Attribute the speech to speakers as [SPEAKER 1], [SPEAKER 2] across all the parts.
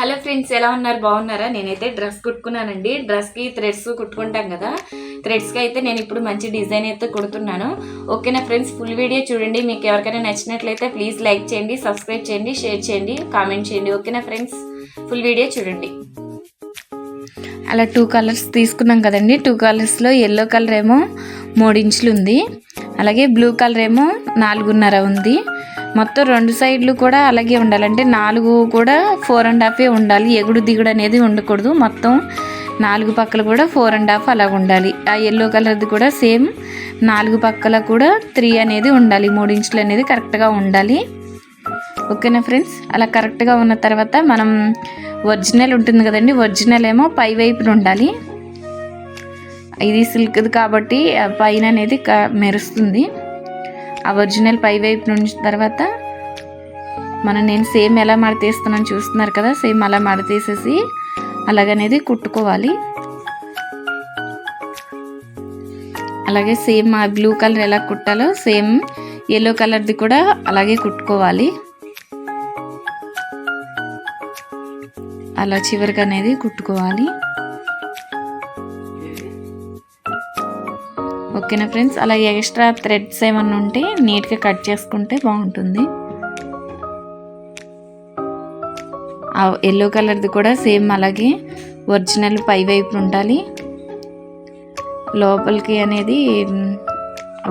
[SPEAKER 1] Hello friends ఎలా ఉన్నారు? బాగున్నారా? నేనైతే డ్రెస్ కుట్టుకున్నానండి. డ్రెస్కి థ్రెడ్స్ కుట్టుకుంటాం కదా. థ్రెడ్స్కి అయితే నేను ఇప్పుడు మంచి డిజైన్ అయితే కుడుతున్నాను. ఓకేనా ఫ్రెండ్స్? ఫుల్ వీడియో చూడండి. మీకు ఎవరికైనా నచ్చినట్లయితే ప్లీజ్ లైక్ చేయండి సబ్స్క్రైబ్ చేయండి షేర్ చేయండి కామెంట్ చేయండి. ఓకేనా ఫ్రెండ్స్? ఫుల్ వీడియో చూడండి. అలా టూ కలర్స్ తీసుకున్నాం కదండి. టూ కలర్స్లో ఎల్లో కలర్ ఏమో మూడించులు ఉంది. అలాగే బ్లూ కలర్ ఏమో నాలుగున్నర ఉంది. మొత్తం రెండు సైడ్లు కూడా అలాగే ఉండాలి. అంటే నాలుగు కూడా ఫోర్ అండ్ హాఫే ఉండాలి. ఎగుడు దిగుడు అనేది ఉండకూడదు. మొత్తం నాలుగు పక్కల కూడా ఫోర్ అండ్ హాఫ్ అలాగ ఉండాలి. ఆ ఎల్లో కలర్ది కూడా సేమ్ నాలుగు పక్కల కూడా త్రీ అనేది ఉండాలి. మూడు ఇంచులు అనేది కరెక్ట్గా ఉండాలి. ఓకేనా ఫ్రెండ్స్ అలా కరెక్ట్గా ఉన్న తర్వాత మనం ఒరిజినల్ ఉంటుంది కదండి ఒరిజినల్ ఏమో పై వైపున ఉండాలి. ఇది సిల్క్ది కాబట్టి పైన అనేది క- మెరుస్తుంది. ఆ ఒరిజినల్ పై వైపు నుంచి తర్వాత మనం నేను సేమ్ ఎలా మడతేస్తున్నాను చూస్తున్నారు కదా సేమ్ అలా మడతేసేసి అలాగనేది కుట్టుకోవాలి. అలాగే సేమ్ ఆ బ్లూ కలర్ ఎలా కుట్టాలో సేమ్ ఎల్లో కలర్ది కూడా అలాగే కుట్టుకోవాలి. అలా చివరికి అనేది కుట్టుకోవాలి. ఓకేనా ఫ్రెండ్స్? అలా ఎక్స్ట్రా థ్రెడ్స్ ఏమన్నా ఉంటే నీట్గా కట్ చేసుకుంటే బాగుంటుంది. ఆ ఎల్లో కలర్ది కూడా సేమ్ అలాగే ఒరిజినల్ పై వైపు ఉండాలి. లోపలికి అనేది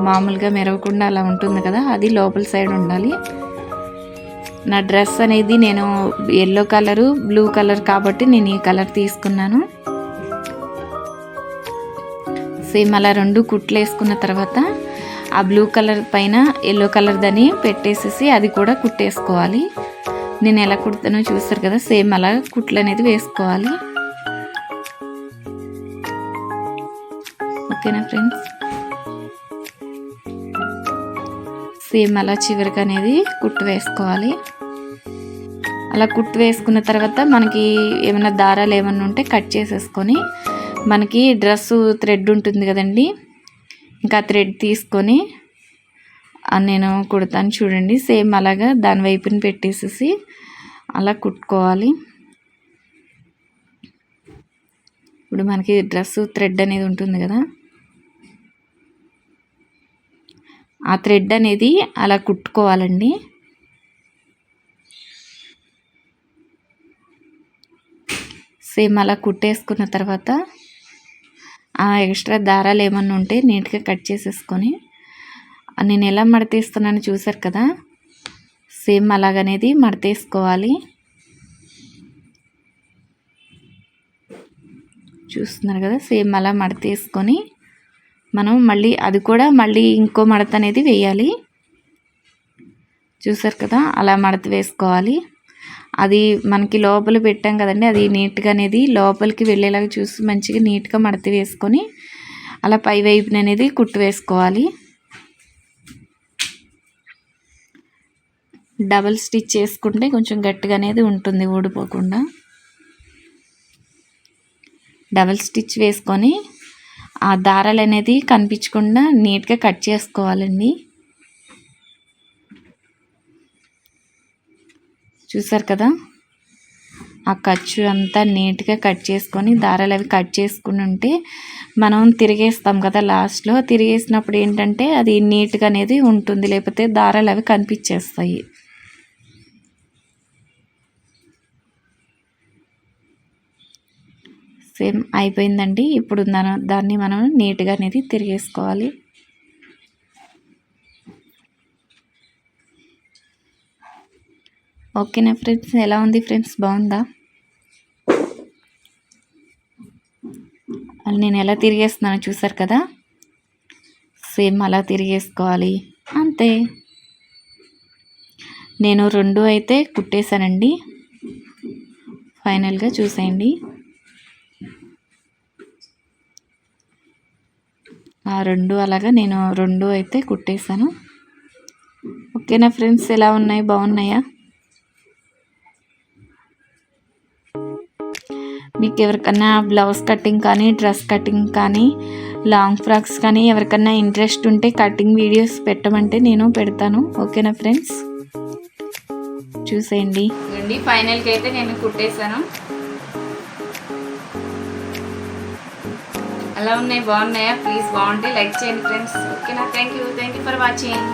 [SPEAKER 1] మామూలుగా మెరవకుండా అలా ఉంటుంది కదా అది లోపల సైడ్ ఉండాలి. నా డ్రెస్ అనేది నేను ఎల్లో కలరు బ్లూ కలర్ కాబట్టి నేను ఈ కలర్ తీసుకున్నాను. సేమ్ అలా రెండు కుట్లు వేసుకున్న తర్వాత ఆ బ్లూ కలర్ పైన ఎల్లో కలర్ దని పెట్టేసేసి అది కూడా కుట్టేసుకోవాలి. నేను ఎలా కుడతానో చూస్తారు కదా సేమ్ అలా కుట్లు అనేది వేసుకోవాలి. ఓకేనా ఫ్రెండ్స్? సేమ్ అలా చివరికి అనేది కుట్టు వేసుకోవాలి. అలా కుట్టు వేసుకున్న తర్వాత మనకి ఏమైనా దారాలు ఏమైనా ఉంటే కట్ చేసేసుకొని మనకి డ్రెస్ థ్రెడ్ ఉంటుంది కదండి. ఇంకా థ్రెడ్ తీసుకొని నేను కుడతాను చూడండి. సేమ్ అలాగా దాని వైపుని పెట్టేసేసి అలా కుట్టుకోవాలి. ఇప్పుడు మనకి డ్రెస్ థ్రెడ్ అనేది ఉంటుంది కదా. ఆ థ్రెడ్ అనేది అలా కుట్టుకోవాలండి. సేమ్ అలా కుట్టేసుకున్న తర్వాత ఆ ఎక్స్ట్రా దారాలు ఏమన్నా ఉంటే నీట్గా కట్ చేసేసుకొని నేను ఎలా మడతేస్తున్నానో చూసారు కదా? సేమ్ అలాగనేది మడతేసుకోవాలి. చూస్తున్నారు కదా? సేమ్ అలా మడతేసుకొని మనం మళ్ళీ అది కూడా మళ్ళీ ఇంకో మడత అనేది వేయాలి. చూసారు కదా? అలా మడత వేసుకోవాలి. అది మనకి లోపల పెట్టాం కదండి అది నీట్గా అనేది లోపలికి వెళ్ళేలాగా చూసి మంచిగా నీట్గా మడత వేసుకొని అలా పై వైపున అనేది కుట్టు వేసుకోవాలి. డబల్ స్టిచ్ చేసుకుంటే కొంచెం గట్టిగా అనేది ఉంటుంది ఊడిపోకుండా. డబల్ స్టిచ్ వేసుకొని ఆ దారాలు అనేది కనిపించకుండా నీట్గా కట్ చేసుకోవాలండి. చూసారు కదా? ఆ ఖర్చు అంతా నీట్గా కట్ చేసుకొని దారాలు అవి కట్ చేసుకుని ఉంటే మనం తిరిగేస్తాం కదా లాస్ట్లో. తిరిగేసినప్పుడు ఏంటంటే అది నీట్గా అనేది ఉంటుంది లేకపోతే దారాలు అవి కనిపించేస్తాయి. సేమ్ అయిపోయిందండి. ఇప్పుడు దాన్ని మనం నీట్గా అనేది తిరిగేసుకోవాలి. ఓకేనా ఫ్రెండ్స్? ఎలా ఉంది ఫ్రెండ్స్? బాగుందా? అది నేను ఎలా తిరిగేస్తున్నానో చూసారు కదా? సేమ్ అలా తిరిగేసుకోవాలి. అంతే. నేను రెండు అయితే కుట్టేశానండి. ఫైనల్గా చూసేయండి. ఆ రెండు అలాగా నేను రెండు అయితే కుట్టేశాను. ఓకేనా ఫ్రెండ్స్? ఎలా ఉన్నాయి? బాగున్నాయా? మీకు ఎవరికన్నా బ్లౌజ్ కటింగ్ కానీ డ్రెస్ కటింగ్ కానీ లాంగ్ ఫ్రాక్స్ కానీ ఎవరికన్నా ఇంట్రెస్ట్ ఉంటే కటింగ్ వీడియోస్ పెట్టమంటే నేను పెడతాను. ఓకేనా ఫ్రెండ్స్?
[SPEAKER 2] చూసేయండి.
[SPEAKER 1] అండి ఫైనల్కి అయితే నేను కుట్టేశాను. అలా ఉన్నాయి బాగున్నాయా? ప్లీజ్ బాగుంటే లైక్ చేయండి ఫ్రెండ్స్. ఓకేనా? Thank you. Thank you for watching.